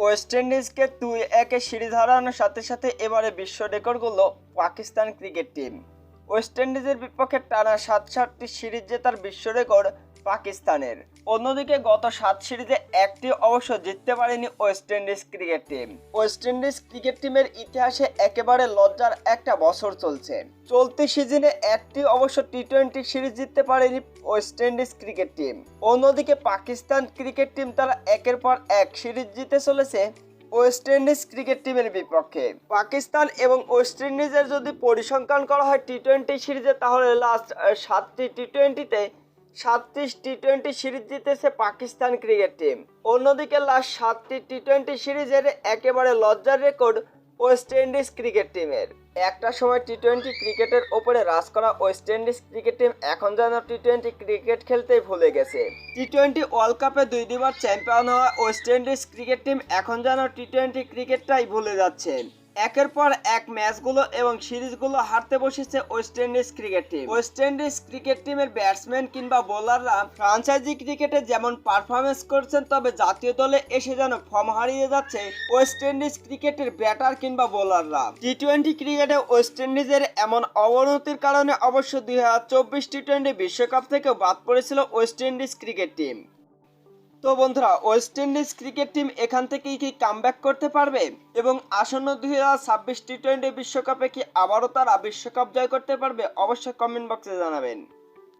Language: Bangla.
ওয়েস্ট ইন্ডিজকে দুই একে সিঁড়ি ধরানোর সাথে সাথে এবারে বিশ্ব রেকর্ডগুলো পাকিস্তান ক্রিকেট টিম। ওয়েস্ট ইন্ডিজের বিপক্ষে টানা সাত সাতটি সিরিজ জেতার বিশ্ব রেকর্ড পাকিস্তানের। অন্যদিকে গত সাত সিরিজে একটি অবশ্য জিততে পারেনি West Indies cricket team. West Indies cricket টিমের ইতিহাসে একেবারে লজ্জার একটা বছর চলছে। চলতি সিজনে একটি অবশ্য টি টোয়েন্টি সিরিজ জিততে পারেনি ওয়েস্ট ইন্ডিজ ক্রিকেট টিম। অন্যদিকে পাকিস্তান ক্রিকেট টিম তারা একের পর এক সিরিজ জিতে চলেছে ওয়েস্ট ইন্ডিজ ক্রিকেট টিমের বিপক্ষে। পাকিস্তান এবং ওয়েস্ট ইন্ডিজের যদি পরিসংখ্যান করা হয় টি টোয়েন্টি সিরিজে, তাহলে লাস্ট সাতটি টি টোয়েন্টিতে সাতটি টি টোয়েন্টি সিরিজ জিতেছে পাকিস্তান ক্রিকেট টিম। অন্যদিকে লাস্ট সাতটি টি টোয়েন্টি সিরিজের একেবারে লজ্জার রেকর্ড ওয়েস্ট ইন্ডিজ ক্রিকেট টিমের। একটা সময় টি টোয়েন্টি ক্রিকেটের ওপরে রাজ করা ওয়েস্ট ইন্ডিজ ক্রিকেট টিম এখন যেন টি টোয়েন্টি ক্রিকেট খেলতেই ভুলে গেছে। টি টোয়েন্টি ওয়ার্ল্ড কাপে দুই দুবার চ্যাম্পিয়ন হওয়া ওয়েস্ট ইন্ডিজ ক্রিকেট টিম এখন যেন টি টোয়েন্টি ক্রিকেটটাই ভুলে যাচ্ছে। একের পর এক ম্যাচগুলো এবং সিরিজগুলো হারতে বসেছে West Indies cricket team. West Indies cricket টিমের ব্যাটসম্যান কিংবা বোলাররা ফ্রাঞ্চাইজি ক্রিকেটে যেমন পারফরমেন্স করছেন, তবে জাতীয় দলে এসে যেন ফর্ম হারিয়ে যাচ্ছে ওয়েস্ট ইন্ডিজ ক্রিকেটের ব্যাটার কিংবা বোলাররা। টি টোয়েন্টি ক্রিকেটে ওয়েস্ট ইন্ডিজের এমন অবনতির কারণে অবশ্য দুই হাজার চব্বিশ টি টোয়েন্টি বিশ্বকাপ থেকেও বাদ পড়েছিল ওয়েস্ট ইন্ডিজ ক্রিকেট টিম। তো বন্ধুরা ওয়েস্ট ইন্ডিজ ক্রিকেট টিম এখান থেকেই কি কামব্যাক করতে পারবে? এবং আসন্ন দুই হাজার ছাব্বিশ টি টোয়েন্টি বিশ্বকাপে কি আবারও তারা বিশ্বকাপ জয় করতে পারবে? অবশ্যই কমেন্ট বক্সে জানাবেন।